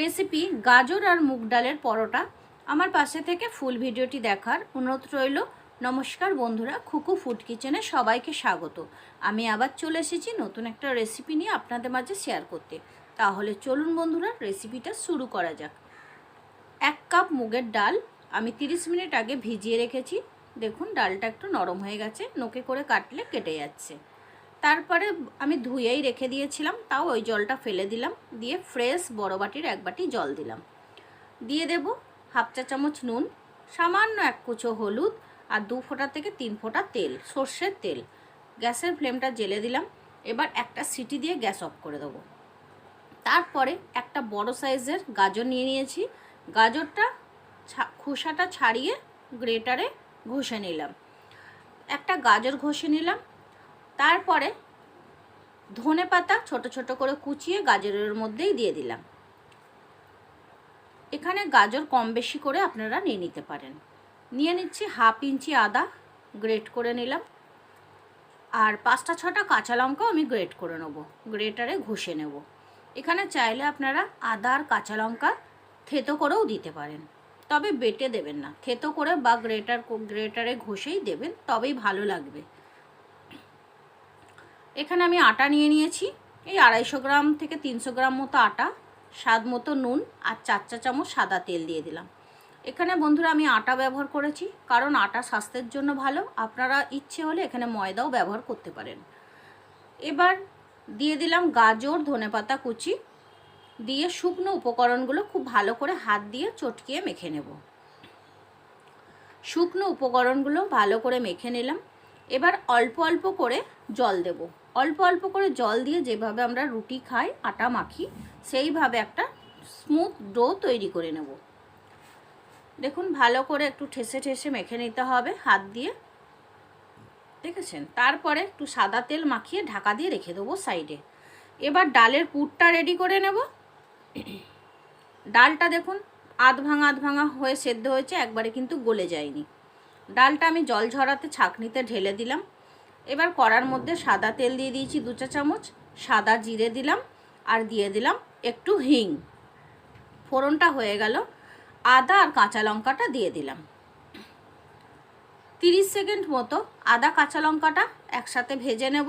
Recipe গাজর আর মুগ ডালের পরোটা। আমার পাশে থেকে ফুল ভিডিওটি দেখার অনুরোধ রইল। নমস্কার বন্ধুরা, খুকু ফুড কিচেনে সবাইকে স্বাগত। আমি আবার চলে এসেছি নতুন একটা রেসিপি নিয়ে আপনাদের মাঝে শেয়ার করতে। তাহলে চলুন বন্ধুরা, রেসিপিটা শুরু করা যাক। এক কাপ মুগের ডাল আমি 30 মিনিট আগে ভিজিয়ে রেখেছি। দেখুন, ডালটা একটু নরম হয়ে গেছে, নোকে করে কাটলে কেটে যাচ্ছে। তারপরে আমি ধুয়েই রেখে দিয়েছিলাম, তাও ওই জলটা ফেলে দিলাম, দিয়ে ফ্রেশ বড় বাটির এক বাটি জল দিলাম। দিয়ে দেব হাফ চা চামচ নুন, সামান্য এক কুচো হলুদ আর দু ফোঁটা থেকে তিন ফোঁটা তেল, সর্ষের তেল। গ্যাসের ফ্লেমটা জেলে দিলাম, এবার একটা সিটি দিয়ে গ্যাস অফ করে দেবো। তারপরে একটা বড় সাইজের গাজর নিয়ে নিয়েছি, গাজরটা খোসাটা ছাড়িয়ে গ্রেটারে ঘষে নিলাম। একটা গাজর ঘষে নিলাম তারপরে ধনে পাতা ছোট ছোট করে কুচিয়ে গাজরের মধ্যেই দিয়ে দিলাম। এখানে গাজর কম বেশি করে আপনারা নিয়ে নিতে পারেন। নিয়ে নিচ্ছি হাফ ইঞ্চি আদা, গ্রেট করে নিলাম। আর পাঁচটা ছটা কাঁচা লঙ্কাও আমি গ্রেট করে নেব, গ্রেটারে ঘষে নেব। এখানে চাইলে আপনারা আদা আর কাঁচা লঙ্কা থেতো করেও দিতে পারেন, তবে বেটে দেবেন না। থেতো করে বা গ্রেটার গ্রেটারে ঘষেই দেবেন, তবেই ভালো লাগবে। এখানে আমি আটা নিয়ে নিয়েছি। এই আড়াইশো গ্রাম থেকে তিনশো গ্রাম মতো আটা, স্বাদ মতো নুন আর চার চা চামচ সাদা তেল দিয়ে দিলাম। এখানে বন্ধুরা আমি আটা ব্যবহার করেছি, কারণ আটা স্বাস্থ্যের জন্য ভালো। আপনারা ইচ্ছে হলে এখানে ময়দাও ব্যবহার করতে পারেন। এবার দিয়ে দিলাম গাজর, ধনেপাতা কুচি। দিয়ে শুকনো উপকরণগুলো খুব ভালো করে হাত দিয়ে চটকিয়ে মেখে নেব। শুকনো উপকরণগুলো ভালো করে মেখে নিলাম। এবার অল্প অল্প করে জল দেব। অল্প অল্প করে জল দিয়ে যেভাবে আমরা রুটি খাই, আটা মাখি, সেইভাবে একটা স্মুথ ডো তৈরি করে নেব। দেখুন, ভালো করে একটু ঠেসে ঠেসে মেখে নিতে হবে, হাত দিয়ে। দেখেছেন? তারপরে একটু সাদা তেল মাখিয়ে ঢাকা দিয়ে রেখে দেবো সাইডে। এবার ডালের পুরটা রেডি করে নেব। ডালটা দেখুন, আধ ভাঙা আধ ভাঙা হয়ে সেদ্ধ হয়েছে, একবারে কিন্তু গলে যায়নি। ডালটা আমি জল ঝরাতে ছাঁকনিতে ঢেলে দিলাম। এবার কড়ার মধ্যে সাদা তেল দিয়ে দিয়েছি দু চা চামচ, সাদা জিরে দিলাম আর দিয়ে দিলাম একটু হিং। ফোড়নটা হয়ে গেল, আদা আর কাঁচা লঙ্কাটা দিয়ে দিলাম। তিরিশ সেকেন্ড মতো আদা কাঁচা লঙ্কাটা একসাথে ভেজে নেব,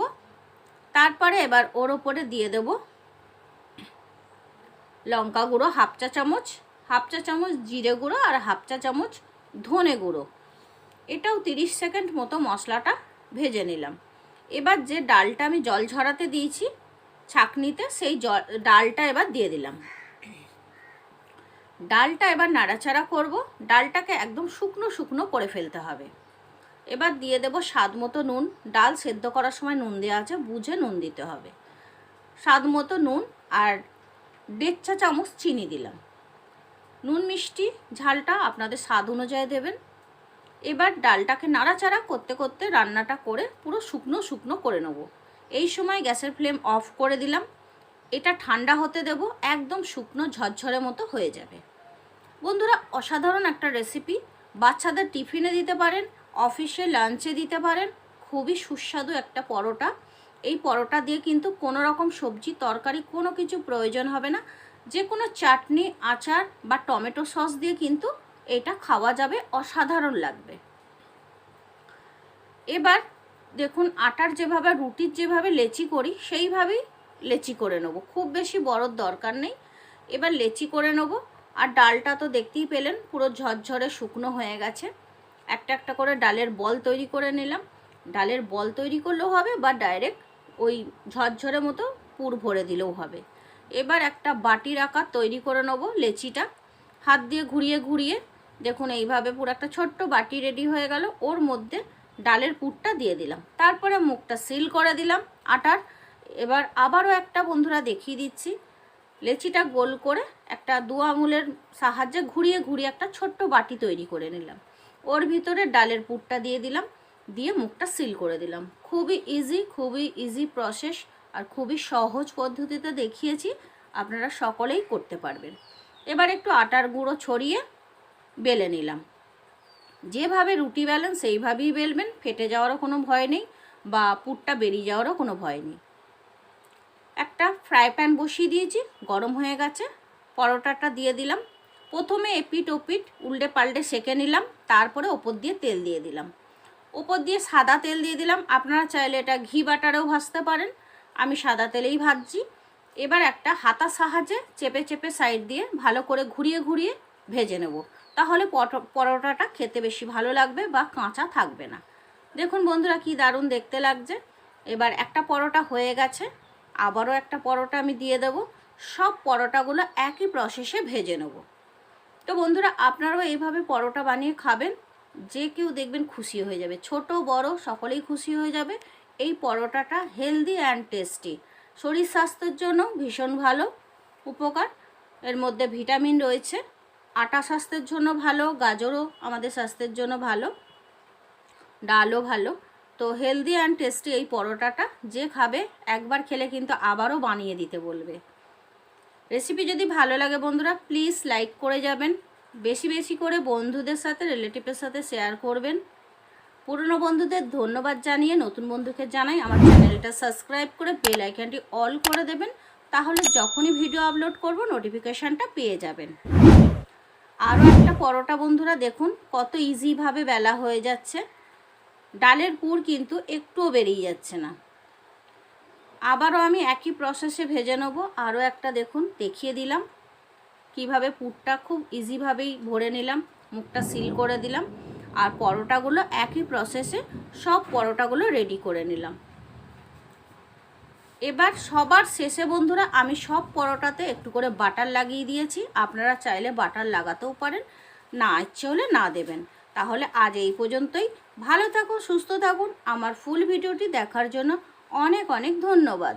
তারপরে এবার ওর ওপরে দিয়ে দেব লঙ্কা গুঁড়ো হাফ চা চামচ, হাফ চা চামচ জিরে গুঁড়ো আর হাফ চা চামচ ধনে গুঁড়ো। এটাও তিরিশ সেকেন্ড মতো মশলাটা ভেজে নিলাম। এবার যে ডালটা আমি জল ঝরাতে দিয়েছি ছাকনিতে, সেই জল ডালটা এবার দিয়ে দিলাম। ডালটা এবার নাড়াচাড়া করব। ডালটাকে একদম শুকনো শুকনো করে ফেলতে হবে। এবার দিয়ে দেব স্বাদ মতো নুন। ডাল সেদ্ধ করার সময় নুন দেওয়া আছে, বুঝে নুন দিতে হবে। স্বাদ মতো নুন আর দেড় চা চামচ চিনি দিলাম। নুন মিষ্টি ঝালটা আপনাদের স্বাদ অনুযায়ী দেবেন। এবার ডালটাকে নাড়াচাড়া করতে করতে রান্নাটা করে পুরো শুকনো শুকনো করে নেব। এই সময় গ্যাসের ফ্লেম অফ করে দিলাম। এটা ঠান্ডা হতে দেব, একদম শুকনো ঝরঝরে মতো হয়ে যাবে। বন্ধুরা, অসাধারণ একটা রেসিপি বাচ্চাদের টিফিনে দিতে পারেন, অফিসে লাঞ্চে দিতে পারেন, খুবই সুস্বাদু একটা পরোটা। এই পরোটা দিয়ে কিন্তু কোনো রকম সবজি, তরকারি, কোনো কিছু প্রয়োজন হবে না। যে কোনো চাটনি, আচার বা টমেটো সস দিয়ে কিন্তু এটা খাওয়া যাবে, অসাধারণ লাগবে। এবার দেখুন, আটার যেভাবে, রুটির যেভাবে লেচি করি, সেইভাবেই লেচি করে নেব। খুব বেশি বড়র দরকার নেই। এবার লেচি করে নেব। আর ডালটা তো দেখতেই পেলেন, পুরো ঝরঝরে শুকনো হয়ে গেছে। একটা একটা করে ডালের বল তৈরি করে নিলাম। ডালের বল তৈরি করলেও হবে বা ডাইরেক্ট ওই ঝরঝরে মতো পুর ভরে দিলেও হবে। এবার একটা বাটির আকার তৈরি করে নেব লেচিটা। হাত দিয়ে ঘুরিয়ে ঘুরিয়ে দেখুন, এইভাবে পুরো একটা ছোট্ট বাটি রেডি হয়ে গেল। ওর মধ্যে ডালের পুরটা দিয়ে দিলাম। তারপরে মুখটা সিল করে দিলাম আটার। এবার আবারও একটা বন্ধুরা দেখিয়ে দিচ্ছি। লেচিটা গোল করে একটা দু আঙুলের সাহায্যে ঘুরিয়ে ঘুরিয়ে একটা ছোট্ট বাটি তৈরি করে নিলাম। ওর ভিতরে ডালের পুরটা দিয়ে দিলাম, দিয়ে মুখটা সিল করে দিলাম। খুবই ইজি খুবই ইজি প্রসেস আর খুবই সহজ পদ্ধতিতে দেখিয়েছি। আপনারা সকলেই করতে পারবেন। এবার একটু আটার গুঁড়ো ছড়িয়ে বেলে নিলাম। যেভাবে রুটি বেলেন, সেইভাবেই বেলবেন, ফেটে যাওয়ারও কোনো ভয় নেই বা পুরটা বেরিয়ে যাওয়ারও কোনো ভয় নেই। একটা ফ্রাই প্যান বসিয়ে দিয়েছি, গরম হয়ে গেছে, পরোটাটা দিয়ে দিলাম। প্রথমে এপিট ওপিট, উল্টে পাল্টে সেকে নিলাম, তারপরে ওপর দিয়ে তেল দিয়ে দিলাম। ওপর দিয়ে সাদা তেল দিয়ে দিলাম, আপনারা চাইলে এটা ঘি বাটারেও ভাজতে পারেন, আমি সাদা তেলেই ভাজছি। এবার একটা হাতা সাহায্যে চেপে চেপে সাইড দিয়ে ভালো করে ঘুরিয়ে ঘুরিয়ে ভেজে নেব। তাহলে পরোটাটা খেতে বেশি ভালো লাগবে বা কাঁচা থাকবে না। দেখুন বন্ধুরা কি দারুণ দেখতে লাগছে। এবার একটা পরোটা হয়ে গেছে, আবারও একটা পরোটা আমি দিয়ে দেব। সব পরোটাগুলো একই প্রসেসে ভেজে নেব। তো বন্ধুরা আপনারাও এইভাবে পরোটা বানিয়ে খাবেন, যে কেউ দেখবেন খুশি হয়ে যাবে। ছোট, বড়, সকলেই খুশি হয়ে যাবে। এই পরোটাটা হেলদি অ্যান্ড টেস্টি শরীর স্বাস্থ্যের জন্য ভীষণ ভালো, উপকার। এর মধ্যে ভিটামিন রয়েছে। আটা স্বাস্থ্যের জন্য ভালো, গাজরও আমাদের স্বাস্থ্যের জন্য ভালো, ডালও ভালো। তো হেলদি অ্যান্ড টেস্টি এই পরোটাটা যে খাবে, একবার খেলে কিন্তু আবারও বানিয়ে দিতে বলবে। রেসিপি যদি ভালো লাগে বন্ধুরা প্লিজ লাইক করে যাবেন। বেশি বেশি করে বন্ধুদের সাথে রিলেটিভের সাথে শেয়ার করবেন। পুরনো বন্ধুদের ধন্যবাদ জানিয়ে নতুন বন্ধুকে জানাই আমার চ্যানেলটা সাবস্ক্রাইব করে বেল আইকনটি অল করে দেবেন। তাহলে যখনই ভিডিও আপলোড করব নোটিফিকেশানটা পেয়ে যাবেন। আরও একটা পরোটা বন্ধুরা দেখুন, কত ইজিভাবে বেলা হয়ে যাচ্ছে। ডালের পুর কিন্তু একটুও বেরিয়ে যাচ্ছে না। আবারও আমি একই প্রসেসে ভেজে নেব। আরও একটা দেখুন, দেখিয়ে দিলাম। কীভাবে পুরটা খুব ইজিভাবেই ভরে নিলাম, মুখটা সিল করে দিলাম। আর পরোটাগুলো একই প্রসেসে সব পরোটাগুলো রেডি করে নিলাম। এবার সবার শেষে বন্ধুরা, আমি সব পরোটাতে একটু করে বাটার লাগিয়ে দিয়েছি। আপনারা চাইলে বাটার লাগাতেও পারেন, না ইচ্ছে হলে না দেবেন। তাহলে আজ এই পর্যন্তই। ভালো থাকুন, সুস্থ থাকুন। আমার ফুল ভিডিওটি দেখার জন্য অনেক অনেক ধন্যবাদ।